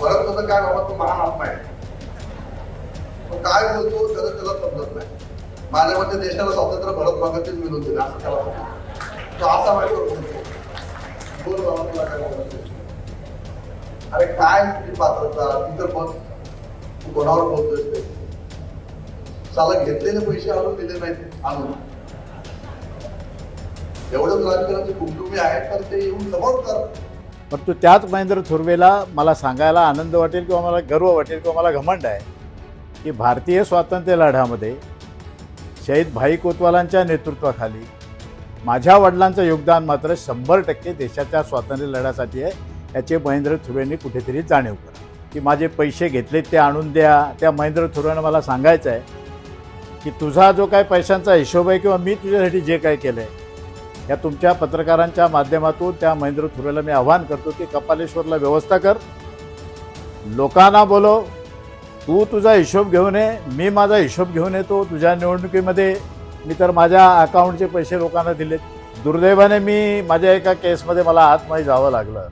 भरत होतं काय बाबा तो महान आत्मा आहे तो काय बोलतो त्याला त्याला समजत नाही. माझ्या मते देशाला स्वातंत्र्य भरत भगतच मिळून दिलं असं त्याला तो असा माझ्यावर बोल बाबा तुला काय बोलायचं? अरे काय तुझी पात्रता? ती तर बघ तू कोणावर बोलतोय ते? साला घेतलेले पैसे आणून दिले नाहीत आणून. एवढंच राजकारणाचे कुटुंबी आहेत तर ते येऊन समोर कर. परंतु त्याच महेंद्र थुर्वेला मला सांगायला आनंद वाटेल किंवा मला गर्व वाटेल किंवा मला घमंड आहे की भारतीय स्वातंत्र्य लढ्यामध्ये शहीद भाई कोतवालांच्या नेतृत्वाखाली माझ्या वडिलांचं योगदान मात्र शंभर टक्के देशाच्या स्वातंत्र्य लढ्यासाठी आहे. याचे महेंद्र थुर्वेंनी कुठेतरी जाणीव करा. की माझे पैसे घेतलेत ते आणून द्या. त्या महेंद्र थुर्वेनं मला सांगायचं आहे की तुझा जो काय पैशांचा हिशोब आहे किंवा मी तुझ्यासाठी जे काय केलं आहे या तुमच्या पत्रकारांच्या माध्यमातून त्या महेंद्र थुरेला मी आव्हान करतो की कपालेश्वरला व्यवस्था कर. लोकांना बोलव तू तुझा हिशोब घेऊन ये मी माझा हिशोब घेऊन येतो. तुझ्या निवडणुकीमध्ये मी तर माझ्या अकाउंटचे पैसे लोकांना दिलेत. दुर्दैवाने मी माझ्या एका केसमध्ये मला आतमध्ये जावं लागलं.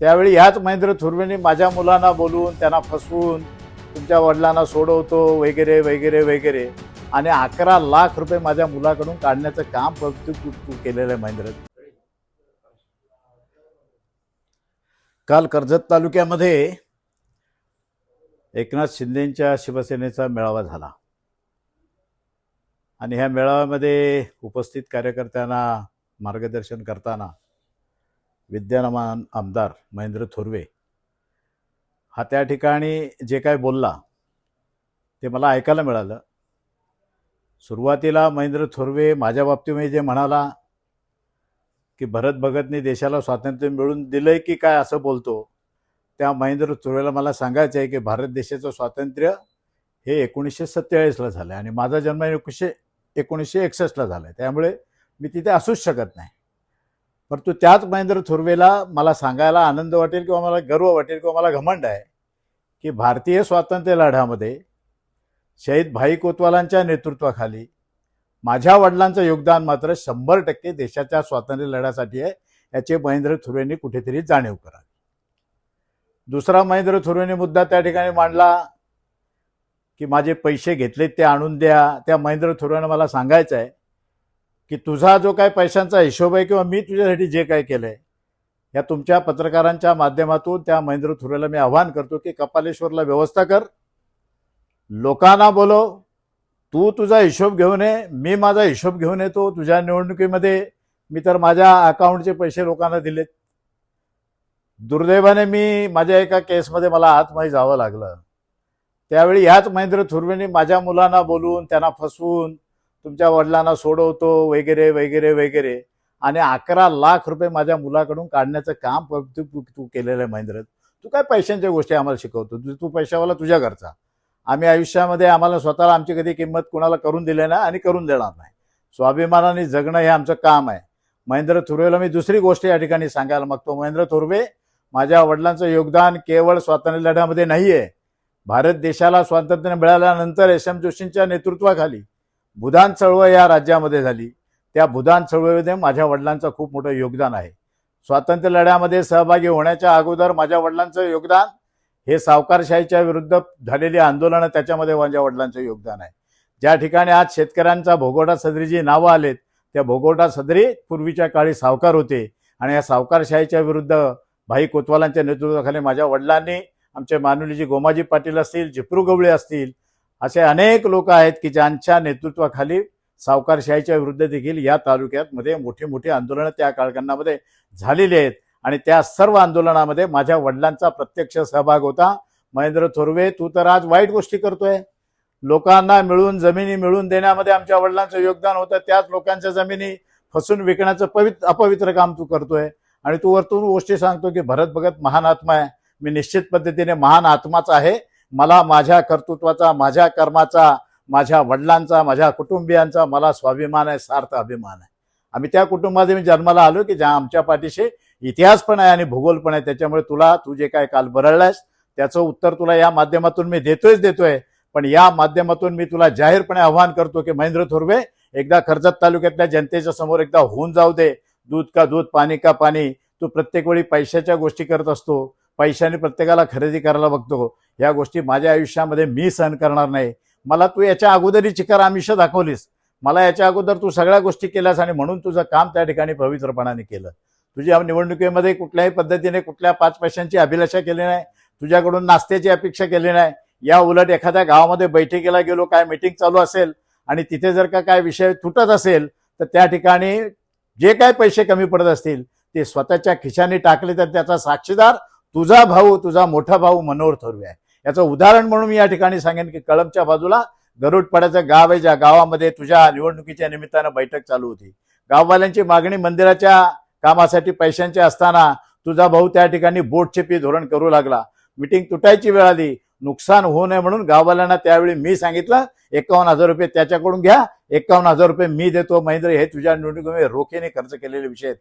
त्यावेळी ह्याच महेंद्र थुर्वेने माझ्या मुलांना बोलून त्यांना फसवून तुमच्या वडिलांना सोडवतो वगैरे वगैरे वगैरे. आणि अकरा लाख रुपये माझ्या मुलाकडून काढण्याचं काम तू तू केलेलं आहे महेंद्र. काल कर्जत तालुक्यामध्ये एकनाथ शिंदेंच्या शिवसेनेचा मेळावा झाला. आणि ह्या मेळाव्यामध्ये उपस्थित कार्यकर्त्यांना मार्गदर्शन करताना विद्यमान आमदार महेंद्र थोरवे हा त्या ठिकाणी जे काय बोलला ते मला ऐकायला मिळालं. सुरुवातीला महेंद्र थोरवे माझ्या बाबतीमध्ये जे म्हणाला की भरत भगतने देशाला स्वातंत्र्य मिळवून दिलंय की काय असं बोलतो त्या महेंद्र थोरवेला मला सांगायचं आहे की भारत देशाचं स्वातंत्र्य हे एकोणीसशे सत्तेचाळीसला झालं आहे आणि माझा जन्म एकोणीसशे एकोणीसशे एकसष्टला झाला आहे त्यामुळे मी तिथे असूच शकत नाही. परंतु त्याच महेंद्र थोरवेला मला सांगायला आनंद वाटेल किंवा मला गर्व वाटेल किंवा मला घमंड आहे की भारतीय स्वातंत्र्य लढ्यामध्ये शहीद भाई कोतवालांच्या नेतृत्वाखाली माझ्या वडिलांचं योगदान मात्र शंभर टक्के देशाच्या स्वातंत्र्य लढ्यासाठी आहे याचे महेंद्र थुर्वेंनी कुठेतरी जाणीव करावी. दुसरा महेंद्र थुर्वेंनी मुद्दा त्या ठिकाणी मांडला की माझे पैसे घेतलेत ते आणून द्या. त्या महेंद्र थुर्वेनं मला सांगायचं आहे की तुझा जो काय पैशांचा हिशोब आहे किंवा मी तुझ्यासाठी जे काय केलं आहे या तुमच्या पत्रकारांच्या माध्यमातून त्या महेंद्र थुर्वेला मी आव्हान करतो की कपालेश्वरला व्यवस्था कर लोकांना बोलव तू तुझा हिशोब घेऊन ये मी माझा हिशोब घेऊन येतो तुझ्या निवडणुकीमध्ये. मी तर माझ्या अकाउंटचे पैसे लोकांना दिलेत. दुर्दैवाने मी माझ्या एका केसमध्ये मला आतमध्ये जावं लागलं. त्यावेळी ह्याच महेंद्र थुर्वेनी माझ्या मुलांना बोलून त्यांना फसवून तुमच्या वडिलांना सोडवतो वगैरे वगैरे वगैरे. आणि अकरा लाख रुपये माझ्या मुलाकडून काढण्याचं काम तू तू केलेलं आहे महेंद्र. तू काय पैशांच्या गोष्टी आम्हाला शिकवतो? तू पैशावाला तुझ्या घरचा. आम्ही आयुष्यामध्ये आम्हाला स्वतःला आमची कधी किंमत कुणाला करून दिली नाही आणि करून देणार नाही. स्वाभिमानाने जगणं हे आमचं काम आहे. महेंद्र थुर्वेला मी दुसरी गोष्ट या ठिकाणी सांगायला मागतो. महेंद्र थुर्वे माझ्या वडिलांचं योगदान केवळ स्वातंत्र्य लढ्यामध्ये नाही आहे भारत देशाला स्वातंत्र्य मिळाल्यानंतर एस एम जोशींच्या नेतृत्वाखाली भूदान चळवळ या राज्यामध्ये झाली. त्या भूदान चळवळीमध्ये माझ्या वडिलांचं खूप मोठं योगदान आहे. स्वातंत्र्य लढ्यामध्ये सहभागी होण्याच्या अगोदर माझ्या वडिलांचं योगदान हे सावकारशाहीच्या विरुद्ध झालेली आंदोलनं त्याच्यामध्ये माझ्या वडिलांचं योगदान आहे. ज्या ठिकाणी आज शेतकऱ्यांचा भोगोटा सदरी जी नावं आलेत त्या भोगोटा सदरी पूर्वीच्या काळी सावकार होते आणि या सावकारशाहीच्या विरुद्ध भाई कोतवालांच्या नेतृत्वाखाली माझ्या वडिलांनी आमचे मानुलीजी गोमाजी पाटील असतील जिप्रू गवळे असतील असे अनेक लोक आहेत की ज्यांच्या नेतृत्वाखाली सावकारशाहीच्या विरुद्ध देखील या तालुक्यात मध्ये मोठी मोठी आंदोलनं त्या काळखंडामध्ये झालेली आहेत. आणि त्या सर्व आंदोलनामध्ये माझ्या वडिलांचा प्रत्यक्ष सहभाग होता. महेंद्र थोरवे तू तर आज वाईट गोष्टी करतोय. लोकांना मिळून जमिनी मिळून देण्यामध्ये आमच्या वडिलांचं योगदान होतं. त्याच लोकांच्या जमिनी फसून विकण्याचं पवित्र अपवित्र काम तू करतोय. आणि तू वरतून गोष्टी सांगतो की भरत भगत महान आत्मा आहे. मी निश्चित पद्धतीने महान आत्माच आहे. मला माझ्या कर्तृत्वाचा माझ्या कर्माचा माझ्या वडिलांचा माझ्या कुटुंबियांचा मला स्वाभिमान आहे सार्थ अभिमान आहे. आम्ही त्या कुटुंबामध्ये मी जन्माला आलो की ज्या आमच्या पाठीशी इतिहास पण आहे आणि भूगोल पण आहे. त्याच्यामुळे तुला तू जे काय काल बरळलायस त्याचं उत्तर तुला या माध्यमातून मी देतोयच देतोय. पण या माध्यमातून मी तुला जाहीरपणे आव्हान करतो की महेंद्र थोरवे एकदा कर्जत तालुक्यातल्या जनतेच्या समोर एकदा होऊन जाऊ दे. दूध का दूध पाणी का पाणी. तू प्रत्येक वेळी पैशाच्या गोष्टी करत असतो. पैशाने प्रत्येकाला खरेदी करायला बघतो. या गोष्टी माझ्या आयुष्यामध्ये मी सहन करणार नाही. मला तू याच्या अगोदरी चिकार आमिष दाखवलीस. मला याच्या अगोदर तू सगळ्या गोष्टी केल्यास आणि म्हणून तुझं काम त्या ठिकाणी पवित्रपणाने केलं. तुझ्या निवडणुकीमध्ये कुठल्याही पद्धतीने कुठल्या पाच पैशांची अभिलाषा केली नाही तुझ्याकडून नाश्त्याची अपेक्षा केली नाही या उलट एखाद्या गावामध्ये बैठकीला गेलो काय मिटिंग चालू असेल आणि तिथे जर का काय विषय तुटत असेल तर त्या ठिकाणी जे काय पैसे कमी पडत असतील ते स्वतःच्या खिशाने टाकले तर त्याचा साक्षीदार तुझा भाऊ तुझा मोठा भाऊ मनोहर थोरवे आहे. याचं उदाहरण म्हणून मी या ठिकाणी सांगेन की कळमच्या बाजूला गरुडपाड्याचं गाव आहे ज्या गावामध्ये तुझ्या निवडणुकीच्या निमित्तानं बैठक चालू होती. गाववाल्यांची मागणी मंदिराच्या कामासाठी पैशांचे असताना तुझा भाऊ त्या ठिकाणी बोटचेपी धोरण करू लागला. मिटिंग तुटायची वेळ आली. नुकसान होऊ नये म्हणून गाववाल्यांना त्यावेळी मी सांगितलं एकावन्न हजार रुपये त्याच्याकडून घ्या एकावन्न हजार रुपये मी देतो. महेंद्र हे तुझ्या निवडणुकीमध्ये रोखीने खर्च केलेले विषय आहेत.